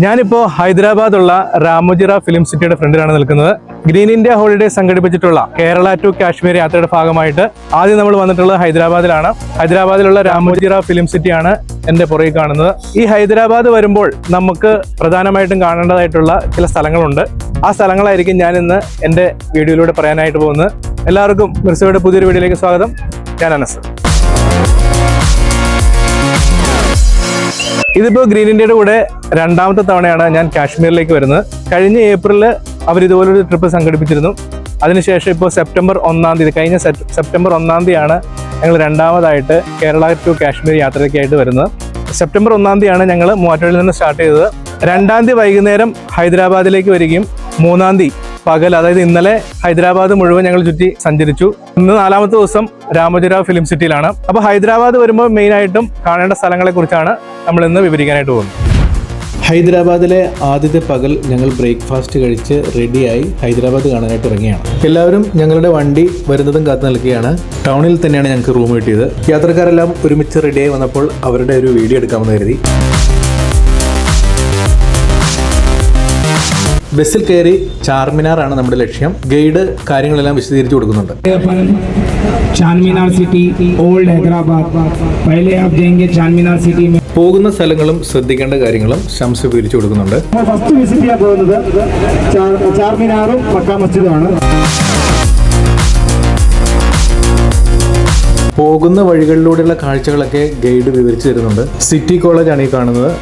ഞാനിപ്പോ ഹൈദരാബാദുള്ള രാമോജിറ ഫിലിം സിറ്റിയുടെ ഫ്രണ്ടിലാണ് നിൽക്കുന്നത്. ഗ്രീൻ ഇന്ത്യ ഹോളിഡേ സംഘടിപ്പിച്ചിട്ടുള്ള കേരള ടു കാശ്മീർ യാത്രയുടെ ഭാഗമായിട്ട് ആദ്യം നമ്മൾ വന്നിട്ടുള്ളത് ഹൈദരാബാദിലാണ്. ഹൈദരാബാദിലുള്ള രാമോജിറ ഫിലിം സിറ്റിയാണ് എന്റെ പുറകിൽ കാണുന്നത്. ഈ ഹൈദരാബാദ് വരുമ്പോൾ നമുക്ക് പ്രധാനമായിട്ടും കാണേണ്ടതായിട്ടുള്ള ചില സ്ഥലങ്ങളുണ്ട്. ആ സ്ഥലങ്ങളായിരിക്കും ഞാൻ ഇന്ന് എന്റെ വീഡിയോയിലൂടെ പറയാനായിട്ട് പോകുന്നത്. എല്ലാവർക്കും മിർസയുടെ പുതിയൊരു വീഡിയോയിലേക്ക് സ്വാഗതം. ഞാൻ അനസ്. ഇതിപ്പോ ഗ്രീൻ ഇന്ത്യയുടെ കൂടെ രണ്ടാമത്തെ തവണയാണ് ഞാൻ കാശ്മീരിലേക്ക് വരുന്നത്. കഴിഞ്ഞ ഏപ്രിലിൽ അവർ ഇതുപോലൊരു ട്രിപ്പ് സംഘടിപ്പിച്ചിരുന്നു. അതിനുശേഷം ഇപ്പോൾ സെപ്റ്റംബർ ഒന്നാം തീയതി കഴിഞ്ഞ സെപ്റ്റംബർ ഒന്നാം തീയതിയാണ് ഞങ്ങൾ രണ്ടാമതായിട്ട് കേരള ടു കാശ്മീർ യാത്രയ്ക്കായിട്ട് വരുന്നത്. സെപ്റ്റംബർ ഒന്നാം തീയതിയാണ് ഞങ്ങൾ മൂവാറ്റുപുഴയിൽ നിന്ന് സ്റ്റാർട്ട് ചെയ്തത്. രണ്ടാം തീയതി വൈകുന്നേരം ഹൈദരാബാദിലേക്ക് വരികയും മൂന്നാം തീയതി പകൽ അതായത് ഇന്നലെ ഹൈദരാബാദ് മുഴുവൻ ഞങ്ങൾ ചുറ്റി സഞ്ചരിച്ചു. ഇന്ന് നാലാമത്തെ ദിവസം രാമോജിറ ഫിലിം സിറ്റിയിലാണ് അപ്പോൾ ഹൈദരാബാദ് വരുമ്പോൾ മെയിൻ ആയിട്ടും കാണേണ്ട സ്ഥലങ്ങളെക്കുറിച്ചാണ് നമ്മൾ ഇന്ന് വിവരിക്കാനായിട്ട് പോകുന്നത്. ഹൈദരാബാദിലെ ആദ്യത്തെ പകൽ ഞങ്ങൾ ബ്രേക്ക്ഫാസ്റ്റ് കഴിച്ച് റെഡിയായി ഹൈദരാബാദ് കാണാനായിട്ട് ഇറങ്ങിയാണ്. എല്ലാവരും ഞങ്ങളുടെ വണ്ടി വരുന്നതും കാത്തു നിൽക്കുകയാണ്. ടൗണിൽ തന്നെയാണ് ഞങ്ങൾക്ക് റൂം കിട്ടിയത്. യാത്രക്കാരെല്ലാം ഒരുമിച്ച് റെഡിയായി വന്നപ്പോൾ അവരുടെ ഒരു വീഡിയോ എടുക്കാമെന്ന് കരുതി. ബസ്സിൽ കയറി ചാർമിനാറാണ് നമ്മുടെ ലക്ഷ്യം. ഗൈഡ് കാര്യങ്ങളെല്ലാം വിശദീകരിച്ചു കൊടുക്കുന്നുണ്ട്. ചാൻമിനാർ സിറ്റി ഓൾഡ് ഹൈദരാബാദ് പഹലെ ആപ് ജയങ്കെ ചാൻമിനാർ സിറ്റി പോകുന്ന സ്ഥലങ്ങളും ശ്രദ്ധിക്കേണ്ട കാര്യങ്ങളും ശംസ് വിവരിച്ചു കൊടുക്കുന്നുണ്ട്. ഫസ്റ്റ് വിസിറ്റ് ചെയ്യാൻ പോകുന്നത് ചാർമിനാറും മക്കാ മസ്ജിദുമാണ്. പോകുന്ന വഴികളിലൂടെയുള്ള കാഴ്ചകളൊക്കെ ഗൈഡ് വിവരിച്ചു തരുന്നുണ്ട്. സിറ്റി കോളേജാണ് ഈ കാണുന്നത്.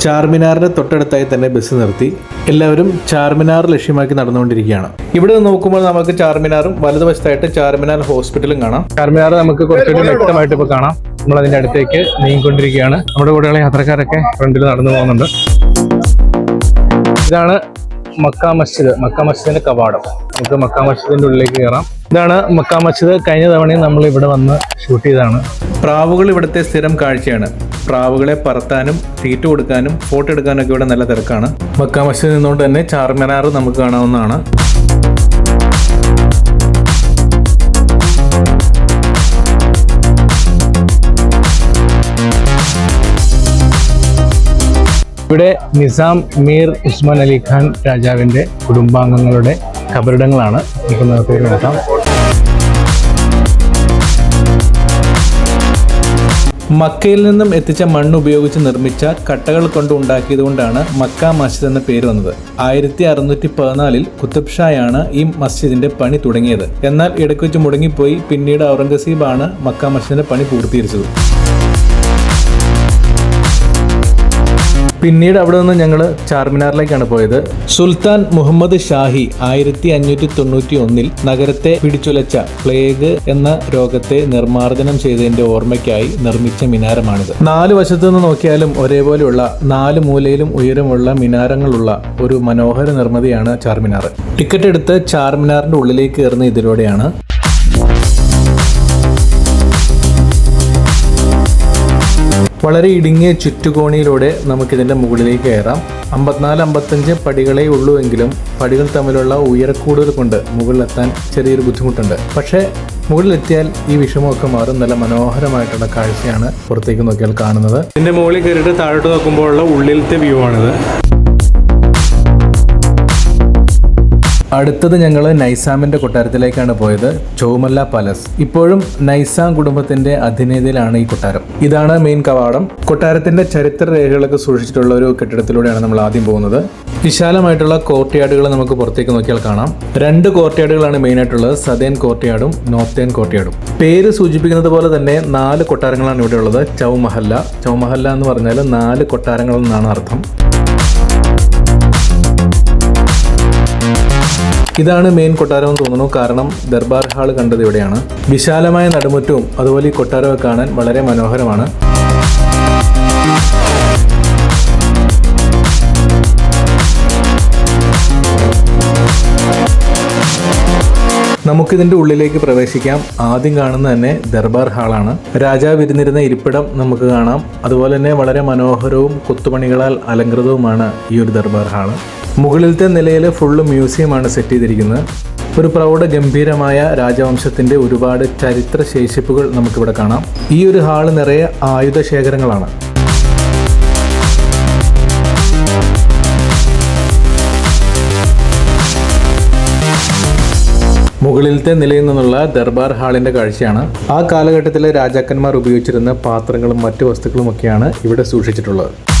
ചാർമിനാറിന്റെ തൊട്ടടുത്തായി തന്നെ ബസ് നിർത്തി. എല്ലാവരും ചാർമിനാർ ലക്ഷ്യമാക്കി നടന്നുകൊണ്ടിരിക്കുകയാണ്. ഇവിടെ നോക്കുമ്പോൾ നമുക്ക് ചാർമിനാറും വലതുവശത്തായിട്ട് ചാർമിനാർ ഹോസ്പിറ്റലും കാണാം. ചാർമിനാർ നമുക്ക് കുറച്ചുകൂടി വ്യക്തമായിട്ട് ഇപ്പോൾ കാണാം. നമ്മൾ അതിന്റെ അടുത്തേക്ക് നീങ്ങിക്കൊണ്ടിരിക്കുകയാണ്. നമ്മുടെ കൂടെയുള്ള യാത്രക്കാരൊക്കെ ഫ്രണ്ടിൽ നടന്നു പോകുന്നുണ്ട്. ഇതാണ് മക്ക മസ്ജിദ്. മക്ക മസ്ജിദിന്റെ കവാടം. നമുക്ക് മക്ക മസ്ജിദിന്റെ ഉള്ളിലേക്ക് കയറാം. ഇതാണ് മക്ക മസ്ജിദ്. കഴിഞ്ഞ തവണയും നമ്മൾ ഇവിടെ വന്ന് ഷൂട്ട് ചെയ്തതാണ്. പ്രാവുകൾ ഇവിടുത്തെ സ്ഥിരം കാഴ്ചയാണ്. പ്രാവുകളെ പറത്താനും തീറ്റ കൊടുക്കാനും ഫോട്ടോ എടുക്കാനൊക്കെ ഇവിടെ നല്ല തിരക്കാണ്. മക്ക മസ്ജിദ് നിന്നുകൊണ്ട് തന്നെ ചാർമിനാർ നമുക്ക് കാണാവുന്നതാണ്. ഇവിടെ നിസാം മീർ ഉസ്മാൻ അലി ഖാൻ രാജാവിന്റെ കുടുംബാംഗങ്ങളുടെ കബറിടങ്ങളാണ്. നമുക്ക് നോക്കാം മക്കയിൽ നിന്നും എത്തിച്ച മണ്ണ് ഉപയോഗിച്ച് നിർമ്മിച്ച കട്ടകൾ കൊണ്ട് ഉണ്ടാക്കിയത് കൊണ്ടാണ് മക്ക മസ്ജിദ് എന്ന പേര് വന്നത്. ആയിരത്തി അറുന്നൂറ്റി പതിനാലിൽ കുത്തബ് ഷായാണ് ഈ മസ്ജിദിന്റെ പണി തുടങ്ങിയത്. എന്നാൽ ഇടയ്ക്ക് വെച്ച് മുടങ്ങിപ്പോയി പിന്നീട് ഔറംഗസീബാണ് മക്ക മസ്ജിദിന്റെ പണി പൂർത്തീകരിച്ചത്. പിന്നീട് അവിടെ നിന്ന് ഞങ്ങൾ ചാർമിനാറിലേക്കാണ് പോയത്. സുൽത്താൻ മുഹമ്മദ് ഷാഹി ആയിരത്തി അഞ്ഞൂറ്റി തൊണ്ണൂറ്റി ഒന്നിൽ നഗരത്തെ പിടിച്ചുലച്ച പ്ലേഗ് എന്ന രോഗത്തെ നിർമ്മാർജനം ചെയ്തതിന്റെ ഓർമ്മയ്ക്കായി നിർമ്മിച്ച മിനാരമാണിത്. നാല് വശത്തു നിന്ന് നോക്കിയാലും ഒരേപോലെയുള്ള നാല് മൂലയിലും ഉയരമുള്ള മിനാരങ്ങളുള്ള ഒരു മനോഹര നിർമ്മിതിയാണ് ചാർമിനാർ. ടിക്കറ്റ് എടുത്ത് ചാർമിനാറിന്റെ ഉള്ളിലേക്ക് കയറുന്ന ഇതിലൂടെയാണ് വളരെ ഇടുങ്ങിയ ചുറ്റുകോണിയിലൂടെ നമുക്കിതിന്റെ മുകളിലേക്ക് കയറാം. അമ്പത്തിനാല് അമ്പത്തഞ്ച് പടികളേ ഉള്ളൂ എങ്കിലും പടികൾ തമ്മിലുള്ള ഉയരക്കൂടുതൽ കൊണ്ട് മുകളിലെത്താൻ ചെറിയൊരു ബുദ്ധിമുട്ടുണ്ട്. പക്ഷേ മുകളിലെത്തിയാൽ ഈ വിഷമമൊക്കെ മാറും. നല്ല മനോഹരമായിട്ടുള്ള കാഴ്ചയാണ് പുറത്തേക്ക് നോക്കിയാൽ കാണുന്നത്. ഇതിന്റെ മുകളിൽ കയറിയിട്ട് താഴോട്ട് നോക്കുമ്പോഴുള്ള ഉള്ളിലത്തെ വ്യൂ ആണിത്. അടുത്തത് ഞങ്ങൾ നൈസാമിന്റെ കൊട്ടാരത്തിലേക്കാണ് പോയത് ചോമല്ല പാലസ്. ഇപ്പോഴും നൈസാം കുടുംബത്തിന്റെ അധീനതയിലാണ് ഈ കൊട്ടാരം. ഇതാണ് മെയിൻ കവാടം. കൊട്ടാരത്തിന്റെ ചരിത്ര രേഖകളൊക്കെ സൂക്ഷിച്ചിട്ടുള്ള ഒരു കെട്ടിടത്തിലൂടെയാണ് നമ്മൾ ആദ്യം പോകുന്നത്. വിശാലമായിട്ടുള്ള കോർട്ട്യാർഡുകൾ നമുക്ക് പുറത്തേക്ക് നോക്കിയാൽ കാണാം. രണ്ട് കോർട്ട്യാർഡുകളാണ് മെയിൻ ആയിട്ടുള്ളത്. സദേൻ കോർട്ട്യാർഡും നോർത്തേൺ കോർട്ട്യാർഡും പേര് സൂചിപ്പിക്കുന്നത് പോലെ തന്നെ നാല് കൊട്ടാരങ്ങളാണ് ഇവിടെ ഉള്ളത്. ചൗമഹല്ല. ചൗമഹല്ല എന്ന് പറഞ്ഞാൽ നാല് കൊട്ടാരങ്ങൾ എന്നാണ് അർത്ഥം. ഇതാണ് മെയിൻ കൊട്ടാരം എന്ന് തോന്നുന്നു. കാരണം ദർബാർ ഹാൾ കണ്ടത് ഇവിടെയാണ്. വിശാലമായ നടുമുറ്റവും അതുപോലെ ഈ കൊട്ടാരമൊക്കെ കാണാൻ വളരെ മനോഹരമാണ്. നമുക്കിതിന്റെ ഉള്ളിലേക്ക് പ്രവേശിക്കാം. ആദ്യം കാണുന്ന തന്നെ ദർബാർ ഹാളാണ് രാജാവ് ഇരുന്നിരുന്ന ഇരിപ്പിടം നമുക്ക് കാണാം. അതുപോലെ തന്നെ വളരെ മനോഹരവും കൊത്തുപണികളാൽ അലങ്കൃതവുമാണ് ഈ ഒരു ദർബാർ ഹാൾ മുകളിലത്തെ നിലയിൽ ഫുള്ള് മ്യൂസിയമാണ് സെറ്റ് ചെയ്തിരിക്കുന്നത്. ഒരു പ്രൗഢ ഗംഭീരമായ രാജവംശത്തിന്റെ ഒരുപാട് ചരിത്ര ശേഷിപ്പുകൾ നമുക്കിവിടെ കാണാം. ഈ ഒരു ഹാൾ നിറയെ ആയുധ ശേഖരങ്ങളാണ്. മുകളിലത്തെ നിലയിൽ നിന്നുള്ള ദർബാർ ഹാളിന്റെ കാഴ്ചയാണ്. ആ കാലഘട്ടത്തിലെ രാജാക്കന്മാർ ഉപയോഗിച്ചിരുന്ന പാത്രങ്ങളും മറ്റു വസ്തുക്കളുമൊക്കെയാണ് ഇവിടെ സൂക്ഷിച്ചിട്ടുള്ളത്.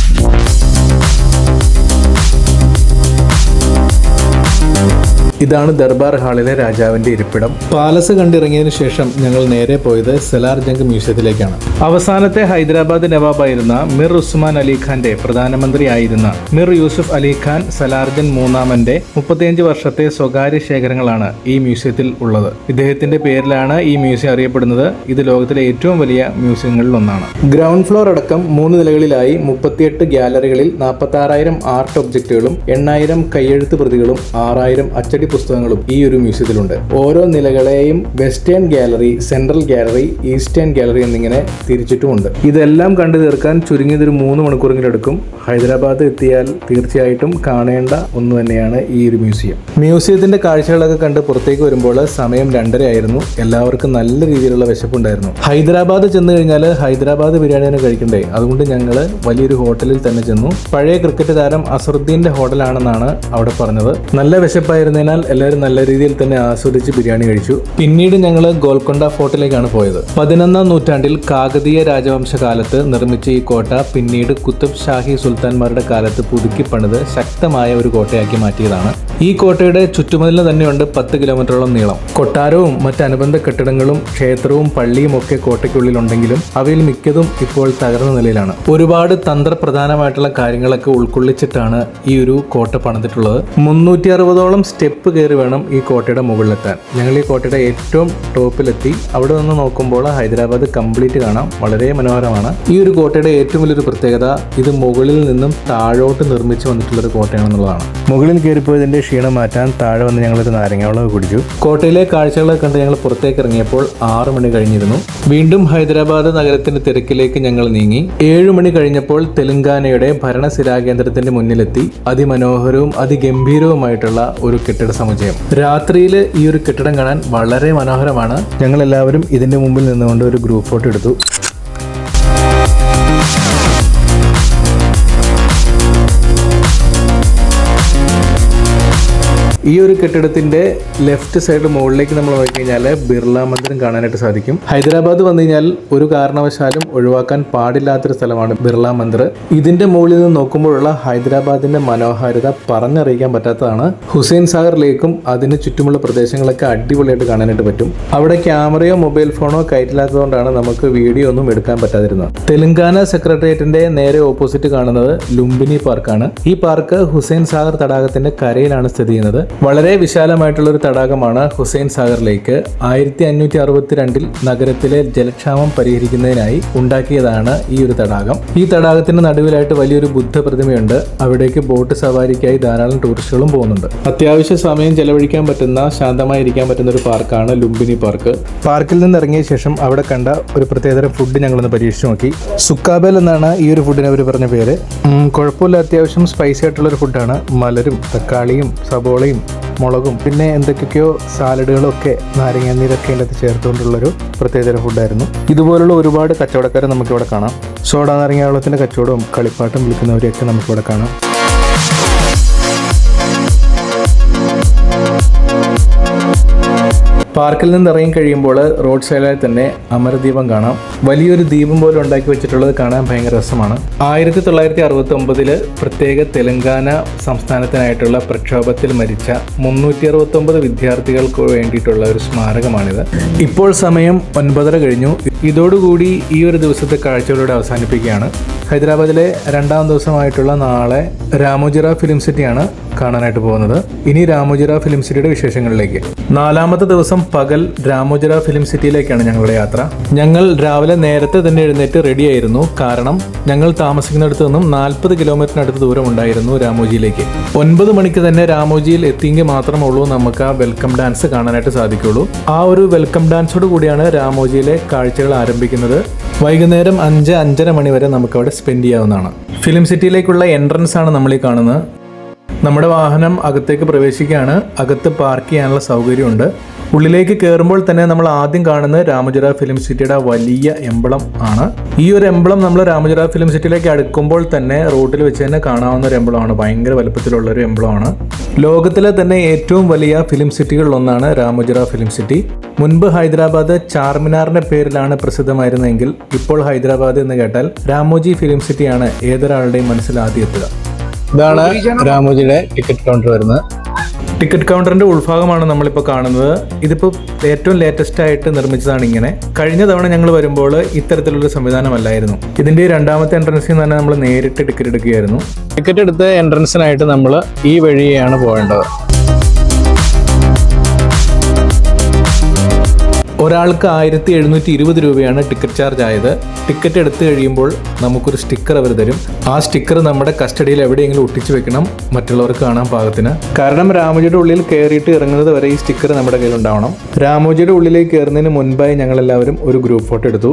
ഇതാണ് ദർബാർ ഹാളിലെ രാജാവിന്റെ ഇരിപ്പിടം. പാലസ് കണ്ടിറങ്ങിയതിനു ശേഷം ഞങ്ങൾ നേരെ പോയത് സെലാർ ജംഗ് മ്യൂസിയത്തിലേക്കാണ്. അവസാനത്തെ ഹൈദരാബാദ് നവാബായിരുന്ന മിർ ഉസ്മാൻ അലി ഖാന്റെ പ്രധാനമന്ത്രിയായിരുന്ന മിർ യൂസുഫ് അലി ഖാൻ സലാർജൻ മൂന്നാമന്റെ മുപ്പത്തിയഞ്ച് വർഷത്തെ സ്വകാര്യ ശേഖരങ്ങളാണ് ഈ മ്യൂസിയത്തിൽ ഉള്ളത്. ഇദ്ദേഹത്തിന്റെ പേരിലാണ് ഈ മ്യൂസിയം അറിയപ്പെടുന്നത്. ഇത് ലോകത്തിലെ ഏറ്റവും വലിയ മ്യൂസിയങ്ങളിൽ ഒന്നാണ്. ഗ്രൗണ്ട് ഫ്ലോർ അടക്കം മൂന്ന് നിലകളിലായി മുപ്പത്തിയെട്ട് ഗ്യാലറികളിൽ നാൽപ്പത്തി ആറായിരം ആർട്ട് ഒബ്ജക്റ്റുകളും എണ്ണായിരം കയ്യെഴുത്ത് പ്രതികളും ആറായിരം അച്ചടി പുസ്തകങ്ങളും ഈ ഒരു മ്യൂസിയത്തിലുണ്ട്. ഓരോ നിലകളെയും western gallery central gallery eastern gallery എന്നിങ്ങനെ തിരിച്ചിട്ടുമുണ്ട്. ഇതെല്ലാം കണ്ടു തീർക്കാൻ ചുരുങ്ങിയത് ഒരു മൂന്ന് മണിക്കൂറെങ്കിലും എടുക്കും. ഹൈദരാബാദ് എത്തിയാൽ തീർച്ചയായിട്ടും കാണേണ്ട ഒന്ന് തന്നെയാണ് ഈ ഒരു മ്യൂസിയം. മ്യൂസിയത്തിന്റെ കാഴ്ചകളൊക്കെ കണ്ട് പുറത്തേക്ക് വരുമ്പോൾ സമയം രണ്ടര ആയിരുന്നു. എല്ലാവർക്കും നല്ല രീതിയിലുള്ള വിശപ്പുണ്ടായിരുന്നു. ഹൈദരാബാദ് ചെന്ന് കഴിഞ്ഞാൽ ഹൈദരാബാദ് ബിരിയാണി തന്നെ കഴിക്കണ്ടേ? അതുകൊണ്ട് ഞങ്ങൾ വലിയൊരു ഹോട്ടലിൽ തന്നെ ചെന്നു. പഴയ ക്രിക്കറ്റ് താരം അസറുദ്ദീന്റെ ഹോട്ടലാണെന്നാണ് അവിടെ പറഞ്ഞത്. നല്ല വിശപ്പായിരുന്നതിനാൽ എല്ലാവരും നല്ല രീതിയിൽ തന്നെ ആസ്വദിച്ച് ബിരിയാണി കഴിച്ചു. പിന്നീട് ഞങ്ങൾ ഗോൽക്കൊണ്ട ഫോർട്ടിലേക്കാണ് പോയത്. പതിനൊന്നാം നൂറ്റാണ്ടിൽ കാകതീയ രാജവംശ കാലത്ത് നിർമ്മിച്ച ഈ കോട്ട പിന്നീട് കുത്തബ് ഷാഹി സുൽത്താൻമാരുടെ കാലത്ത് പുതുക്കി പണിത് ശക്തമായ ഒരു കോട്ടയാക്കി മാറ്റിയതാണ്. ഈ കോട്ടയുടെ ചുറ്റുമതിലിന് തന്നെയുണ്ട് പത്ത് കിലോമീറ്ററോളം നീളം. കൊട്ടാരവും മറ്റ് അനുബന്ധ കെട്ടിടങ്ങളും ക്ഷേത്രവും പള്ളിയും ഒക്കെ കോട്ടയ്ക്കുള്ളിലുണ്ടെങ്കിലും അവയിൽ മിക്കതും ഇപ്പോൾ തകർന്ന നിലയിലാണ്. ഒരുപാട് തന്ത്രപ്രധാനമായിട്ടുള്ള കാര്യങ്ങളൊക്കെ ഉൾക്കൊള്ളിച്ചിട്ടാണ് ഈ ഒരു കോട്ട പണിതിട്ടുള്ളത്. മുന്നൂറ്റി അറുപതോളം സ്റ്റെപ്പ് കയറി വേണം ഈ കോട്ടയുടെ മുകളിലെത്താൻ. ഞങ്ങൾ ഈ കോട്ടയുടെ ഏറ്റവും ടോപ്പിലെത്തി. അവിടെ നിന്ന് നോക്കുമ്പോൾ ഹൈദരാബാദ് കംപ്ലീറ്റ് കാണാം. വളരെ മനോഹരമാണ്. ഈ ഒരു കോട്ടയുടെ ഏറ്റവും വലിയൊരു പ്രത്യേകത ഇത് മുകളിൽ നിന്നും താഴോട്ട് നിർമ്മിച്ചു വന്നിട്ടുള്ളൊരു കോട്ടയാണെന്നുള്ളതാണ്. മുകളിൽ കയറിപ്പോയതിന്റെ ക്ഷീണം മാറ്റാൻ താഴെ വന്ന് ഞങ്ങളൊരു നാരങ്ങാവളം കുടിച്ചു. കോട്ടയിലെ കാഴ്ചകളെ കണ്ട് ഞങ്ങൾ പുറത്തേക്ക് ഇറങ്ങിയപ്പോൾ ആറു മണി കഴിഞ്ഞിരുന്നു. വീണ്ടും ഹൈദരാബാദ് നഗരത്തിന്റെ തിരക്കിലേക്ക് ഞങ്ങൾ നീങ്ങി. ഏഴു മണി കഴിഞ്ഞപ്പോൾ തെലങ്കാനയുടെ ഭരണസിരാ കേന്ദ്രത്തിന്റെ മുന്നിലെത്തി. അതിമനോഹരവും അതിഗംഭീരവുമായിട്ടുള്ള ഒരു കെട്ടിട സമുച്ചയം രാത്രിയിൽ ഈ ഒരു കെട്ടിടം കാണാൻ വളരെ മനോഹരമാണ്. ഞങ്ങൾ എല്ലാവരും ഇതിന്റെ മുമ്പിൽ നിന്നുകൊണ്ട് ഒരു ഗ്രൂപ്പ് ഫോട്ടോ എടുത്തു. ഈ ഒരു കെട്ടിടത്തിന്റെ ലെഫ്റ്റ് സൈഡ് മുകളിലേക്ക് നമ്മൾ നോക്കിക്കഴിഞ്ഞാൽ ബിർള മന്ദിരം കാണാനായിട്ട് സാധിക്കും. ഹൈദരാബാദ് വന്നു കഴിഞ്ഞാൽ ഒരു കാരണവശാലും ഒഴിവാക്കാൻ പാടില്ലാത്തൊരു സ്ഥലമാണ് ബിർള മന്ദിർ. ഇതിന്റെ മുകളിൽ നിന്ന് നോക്കുമ്പോഴുള്ള ഹൈദരാബാദിന്റെ മനോഹാരിത പറഞ്ഞറിയിക്കാൻ പറ്റാത്തതാണ്. ഹുസൈൻ സാഗർ ലേക്കും അതിന് ചുറ്റുമുള്ള പ്രദേശങ്ങളൊക്കെ അടിപൊളിയായിട്ട് കാണാനായിട്ട് പറ്റും. അവിടെ ക്യാമറയോ മൊബൈൽ ഫോണോ കയറ്റില്ലാത്തതുകൊണ്ടാണ് നമുക്ക് വീഡിയോ ഒന്നും എടുക്കാൻ പറ്റാതിരുന്നത്. തെലങ്കാന സെക്രട്ടേറിയറ്റിന്റെ നേരെ ഓപ്പോസിറ്റ് കാണുന്നത് ലുംബിനി പാർക്കാണ്. ഈ പാർക്ക് ഹുസൈൻ സാഗർ തടാകത്തിന്റെ കരയിലാണ് സ്ഥിതി ചെയ്യുന്നത്. വളരെ വിശാലമായിട്ടുള്ള ഒരു തടാകമാണ് ഹുസൈൻ സാഗർ ലേക്ക് ആയിരത്തി അഞ്ഞൂറ്റി അറുപത്തിരണ്ടിൽ നഗരത്തിലെ ജലക്ഷാമം പരിഹരിക്കുന്നതിനായി ഉണ്ടാക്കിയതാണ് ഈ ഒരു തടാകം. ഈ തടാകത്തിന് നടുവിലായിട്ട് വലിയൊരു ബുദ്ധ പ്രതിമയുണ്ട് അവിടേക്ക് ബോട്ട് സവാരിക്കായി ധാരാളം ടൂറിസ്റ്റുകളും പോകുന്നുണ്ട്. അത്യാവശ്യ സമയം ചെലവഴിക്കാൻ പറ്റുന്ന ശാന്തമായി ശാന്തമായിരിക്കാൻ പറ്റുന്ന ഒരു പാർക്കാണ് ലുംബിനി പാർക്ക്. പാർക്കിൽ നിന്ന് ഇറങ്ങിയ ശേഷം അവിടെ കണ്ട ഒരു പ്രത്യേകതരം ഫുഡ് ഞങ്ങളൊന്ന് പരീക്ഷിച്ചു നോക്കി. സുക്കാബേൽ എന്നാണ് ഈ ഒരു ഫുഡിന് അവർ പറഞ്ഞ പേര്. കുഴപ്പമില്ല അത്യാവശ്യം സ്പൈസി ആയിട്ടുള്ള ഒരു ഫുഡാണ്. മലരും തക്കാളിയും സബോളയും മുളകും പിന്നെ എന്തൊക്കെയോ സാലഡുകളൊക്കെ ഒക്കെ നാരങ്ങാനീരൊക്കെ അതിന്റെ അകത്ത് ചേർത്തുകൊണ്ടുള്ളൊരു പ്രത്യേകതര ഫുഡായിരുന്നു. ഇതുപോലുള്ള ഒരുപാട് കച്ചവടക്കാരെ നമുക്കിവിടെ കാണാം. സോഡ നാരങ്ങ വെള്ളത്തിന്റെ കച്ചവടവും കളിപ്പാട്ടം വിൽക്കുന്നവരെയൊക്കെ നമുക്കിവിടെ കാണാം. പാർക്കിൽ നിന്ന് ഇറങ്ങി കഴിയുമ്പോൾ റോഡ് സൈഡിൽ തന്നെ അമരദീപം കാണാം. വലിയൊരു ദീപം പോലെ ഉണ്ടാക്കി വെച്ചിട്ടുള്ളത് കാണാൻ ഭയങ്കര രസമാണ്. ആയിരത്തി തൊള്ളായിരത്തി അറുപത്തി ഒമ്പതിൽ പ്രത്യേക തെലങ്കാന സംസ്ഥാനത്തിനായിട്ടുള്ള പ്രക്ഷോഭത്തിൽ മരിച്ച മുന്നൂറ്റി അറുപത്തി ഒമ്പത് വിദ്യാർത്ഥികൾക്ക് വേണ്ടിയിട്ടുള്ള ഒരു സ്മാരകമാണിത്. ഇപ്പോൾ സമയം ഒൻപതര കഴിഞ്ഞു. ഇതോടുകൂടി ഈ ഒരു ദിവസത്തെ കാഴ്ചകളോടെ അവസാനിപ്പിക്കുകയാണ്. ഹൈദരാബാദിലെ രണ്ടാം ദിവസമായിട്ടുള്ള നാളെ രാമോജിറ ഫിലിം സിറ്റിയാണ് കാണാനായിട്ട് പോകുന്നത്. ഇനി രാമോജിറ ഫിലിം സിറ്റിയുടെ വിശേഷങ്ങളിലേക്ക്. നാലാമത്തെ ദിവസം പകൽ രാമോജിറ ഫിലിം സിറ്റിയിലേക്കാണ് ഞങ്ങളുടെ യാത്ര. ഞങ്ങൾ രാവിലെ നേരത്തെ തന്നെ എഴുന്നേറ്റ് റെഡിയായിരുന്നു കാരണം ഞങ്ങൾ താമസിക്കുന്നിടത്ത് നിന്നും നാൽപ്പത് കിലോമീറ്ററിനടുത്ത് ദൂരം ഉണ്ടായിരുന്നു രാമോജിയിലേക്ക്. ഒൻപത് മണിക്ക് തന്നെ രാമോജിയിൽ എത്തിയെങ്കിൽ മാത്രമേ ഉള്ളൂ നമുക്ക് ആ വെൽക്കം ഡാൻസ് കാണാനായിട്ട് സാധിക്കുള്ളൂ ആ ഒരു വെൽക്കം ഡാൻസോട് കൂടിയാണ് രാമോജിയിലെ കാഴ്ചകൾ ആരംഭിക്കുന്നത് വൈകുന്നേരം അഞ്ച് അഞ്ചര മണി വരെ നമുക്ക് അവിടെ സ്പെൻഡ് ചെയ്യാവുന്നതാണ് ഫിലിം സിറ്റിയിലേക്കുള്ള എൻട്രൻസ് ആണ് നമ്മൾ ഈ കാണുന്നത്. നമ്മുടെ വാഹനം അകത്തേക്ക് പ്രവേശിക്കുകയാണ്. അകത്ത് പാർക്ക് ചെയ്യാനുള്ള സൗകര്യമുണ്ട്. ഉള്ളിലേക്ക് കയറുമ്പോൾ തന്നെ നമ്മൾ ആദ്യം കാണുന്നത് രാമചുര ഫിലിം സിറ്റിയുടെ വലിയ എംബ്ലം ആണ്. ഈ ഒരു എംബ്ലം നമ്മൾ രാമചുര ഫിലിം സിറ്റിയിലേക്ക് അടുക്കുമ്പോൾ തന്നെ റോഡിൽ വെച്ച് തന്നെ കാണാവുന്ന ഒരു എംബ്ലമാണ് ഭയങ്കര വലുപ്പത്തിലുള്ള ഒരു എംബ്ലമാണ് ലോകത്തിലെ തന്നെ ഏറ്റവും വലിയ ഫിലിം സിറ്റികളിലൊന്നാണ് രാമചുര ഫിലിം സിറ്റി. മുൻപ് ഹൈദരാബാദ് ചാർമിനാറിന്റെ പേരിലാണ് പ്രസിദ്ധമായിരുന്നെങ്കിൽ ഇപ്പോൾ ഹൈദരാബാദ് എന്ന് കേട്ടാൽ രാമോജി ഫിലിം സിറ്റിയാണ് ഏതൊരാളുടെയും മനസ്സിൽ ആദ്യം എത്തുക. ഇതാണ് രാമോജിയുടെ ടിക്കറ്റ് കൗണ്ടർ വരുന്നത്. ടിക്കറ്റ് കൗണ്ടറിന്റെ ഉൾഭാഗമാണ് നമ്മളിപ്പോൾ കാണുന്നത്. ഇതിപ്പോൾ ഏറ്റവും ലേറ്റസ്റ്റ് ആയിട്ട് നിർമ്മിച്ചതാണ് ഇങ്ങനെ. കഴിഞ്ഞ തവണ ഞങ്ങൾ വരുമ്പോൾ ഇത്തരത്തിലുള്ള സംവിധാനമല്ലായിരുന്നു. ഇതിന്റെ രണ്ടാമത്തെ എൻട്രൻസിൽ നിന്ന് തന്നെ നമ്മൾ നേരിട്ട് ടിക്കറ്റ് എടുക്കുകയായിരുന്നു. ടിക്കറ്റ് എടുത്ത് എൻട്രൻസിനായിട്ട് നമ്മൾ ഈ വഴിയാണ് പോകേണ്ടത്. ഒരാൾക്ക് ആയിരത്തി എഴുന്നൂറ്റി ഇരുപത് രൂപയാണ് ടിക്കറ്റ് ചാർജ് ആയത്. ടിക്കറ്റ് എടുത്തു കഴിയുമ്പോൾ നമുക്കൊരു സ്റ്റിക്കർ അവർ തരും. ആ സ്റ്റിക്കർ നമ്മുടെ കസ്റ്റഡിയിൽ എവിടെയെങ്കിലും ഒട്ടിച്ചു വെക്കണം. മറ്റുള്ളവർക്ക് കാണാൻ പാകത്തിന്. കാരണം രാമോജിയുടെ ഉള്ളിൽ കയറിയിട്ട് ഇറങ്ങുന്നത് വരെ ഈ സ്റ്റിക്കർ നമ്മുടെ കയ്യിലുണ്ടാവണം. രാമോജിയുടെ ഉള്ളിലേക്ക് കയറുന്നതിന് മുൻപായി ഞങ്ങൾ എല്ലാവരും ഒരു ഗ്രൂപ്പ് ഫോട്ടോ എടുത്തു.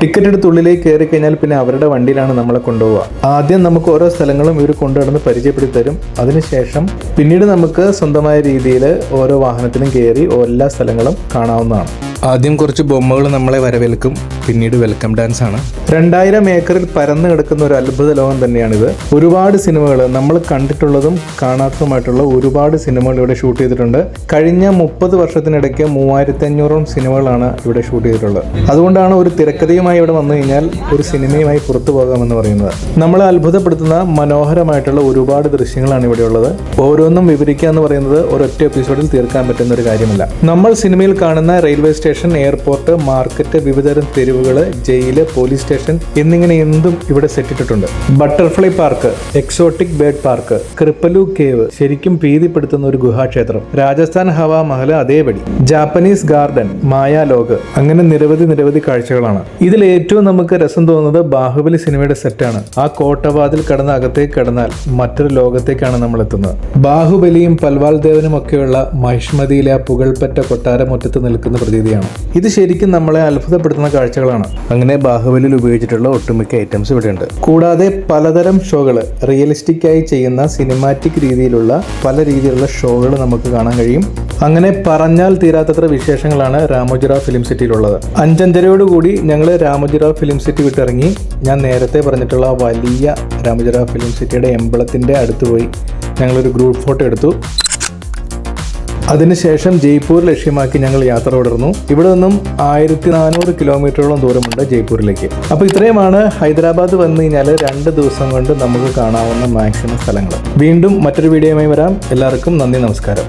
ടിക്കറ്റ് എടുത്ത് ഉള്ളിലേക്ക് കയറി കഴിഞ്ഞാൽ പിന്നെ അവരുടെ വണ്ടിയിലാണ് നമ്മളെ കൊണ്ടുപോവുക. ആദ്യം നമുക്ക് ഓരോ സ്ഥലങ്ങളും ഇവർ കൊണ്ടുവന്ന് പരിചയപ്പെടുത്തി തരും. അതിനുശേഷം പിന്നീട് നമുക്ക് സ്വന്തമായ രീതിയിൽ ഓരോ വാഹനത്തിലും കയറി എല്ലാ സ്ഥലങ്ങളും കാണാവുന്നതാണ്. ആദ്യം കുറച്ച് ബൊമ്മകൾ നമ്മളെ വരവേൽക്കും. പിന്നീട് വെൽക്കം ഡാൻസ് ആണ്. രണ്ടായിരം ഏക്കറിൽ പരന്നു കിടക്കുന്ന ഒരു അത്ഭുത ലോകം തന്നെയാണിത്. ഒരുപാട് സിനിമകൾ നമ്മൾ കണ്ടിട്ടുള്ളതും കാണാത്തതുമായിട്ടുള്ള ഒരുപാട് സിനിമകൾ ഇവിടെ ഷൂട്ട് ചെയ്തിട്ടുണ്ട്. കഴിഞ്ഞ മുപ്പത് വർഷത്തിനിടയ്ക്ക് മൂവായിരത്തി അഞ്ഞൂറോളം സിനിമകളാണ് ഇവിടെ ഷൂട്ട് ചെയ്തിട്ടുള്ളത്. അതുകൊണ്ടാണ് ഒരു തിരക്കഥയുമായി ഇവിടെ വന്നു കഴിഞ്ഞാൽ ഒരു സിനിമയുമായി പുറത്തു പോകാമെന്ന് പറയുന്നത്. നമ്മളെ അത്ഭുതപ്പെടുത്തുന്ന മനോഹരമായിട്ടുള്ള ഒരുപാട് ദൃശ്യങ്ങളാണ് ഇവിടെ ഉള്ളത്. ഓരോന്നും വിവരിക്കുക എന്ന് പറയുന്നത് ഒരൊറ്റ എപ്പിസോഡിൽ തീർക്കാൻ പറ്റുന്ന ഒരു കാര്യമല്ല. നമ്മൾ സിനിമയിൽ കാണുന്ന റെയിൽവേ സ്റ്റേഷൻ എയർപോർട്ട് മാർക്കറ്റ് വിവിധതരം തെരുവുകൾ ജയിൽ പോലീസ് സ്റ്റേഷൻ എന്നിങ്ങനെ എന്തും ഇവിടെ സെറ്റിട്ടിട്ടുണ്ട് butterfly park exotic bird park ക്രിപ്പലു cave ശരിക്കും ഭീതിപ്പെടുത്തുന്ന ഒരു ഗുഹാക്ഷേത്രം. രാജസ്ഥാൻ ഹവാ മഹൽ അതേപടി. ജാപ്പനീസ് ഗാർഡൻ മായാലോക് അങ്ങനെ നിരവധി നിരവധി കാഴ്ചകളാണ്. ഇതിൽ ഏറ്റവും നമുക്ക് രസം തോന്നുന്നത് ബാഹുബലി സിനിമയുടെ സെറ്റാണ് ആ കോട്ടവാതിൽ കടന്ന് അകത്തേക്ക് കടന്നാൽ മറ്റൊരു ലോകത്തേക്കാണ് നമ്മൾ എത്തുന്നത്. ബാഹുബലിയും പൽവാൽ ദേവനും ഒക്കെയുള്ള മഹിഷ്മതിയിലെ ആ പുകൾപ്പറ്റ കൊട്ടാരമുറ്റത്ത് നിൽക്കുന്ന പ്രതീതിയാണ്. ഇത് ശരിക്കും നമ്മളെ അത്ഭുതപ്പെടുത്തുന്ന കാഴ്ചകളാണ്. അങ്ങനെ ബാഹുബലിയിൽ ഉപയോഗിച്ചിട്ടുള്ള ഒട്ടുമിക്ക ഐറ്റംസ് ഇവിടെയുണ്ട്. കൂടാതെ പലതരം ഷോകൾ റിയലിസ്റ്റിക് ആയി ചെയ്യുന്ന സിനിമാറ്റിക് രീതിയിലുള്ള പല രീതിയിലുള്ള ഷോകൾ നമുക്ക് കാണാൻ കഴിയും. അങ്ങനെ പറഞ്ഞാൽ തീരാത്തത്ര വിശേഷങ്ങളാണ് രാമോജിറാവ് ഫിലിം സിറ്റിയിലുള്ളത്. അഞ്ചഞ്ചരയോടുകൂടി ഞങ്ങൾ രാമോജിറാവ് ഫിലിം സിറ്റി വിട്ടിറങ്ങി. ഞാൻ നേരത്തെ പറഞ്ഞിട്ടുള്ള വലിയ രാമോജിറാവ് ഫിലിം സിറ്റിയുടെ എമ്പളത്തിന്റെ അടുത്ത് പോയി ഞങ്ങളൊരു ഗ്രൂപ്പ് ഫോട്ടോ എടുത്തു. അതിനുശേഷം ജയ്പൂർ ലക്ഷ്യമാക്കി ഞങ്ങൾ യാത്ര തുടർന്നു. ഇവിടെ നിന്നും ആയിരത്തി നാനൂറ് കിലോമീറ്ററോളം ദൂരമുണ്ട് ജയ്പൂരിലേക്ക്. അപ്പോൾ ഇത്രയുമാണ് ഹൈദരാബാദ് വന്നു കഴിഞ്ഞാൽ രണ്ട് ദിവസം കൊണ്ട് നമുക്ക് കാണാവുന്ന മാക്സിമം സ്ഥലങ്ങൾ വീണ്ടും മറ്റൊരു വീഡിയോയുമായി വരാം. എല്ലാവർക്കും നന്ദി നമസ്കാരം.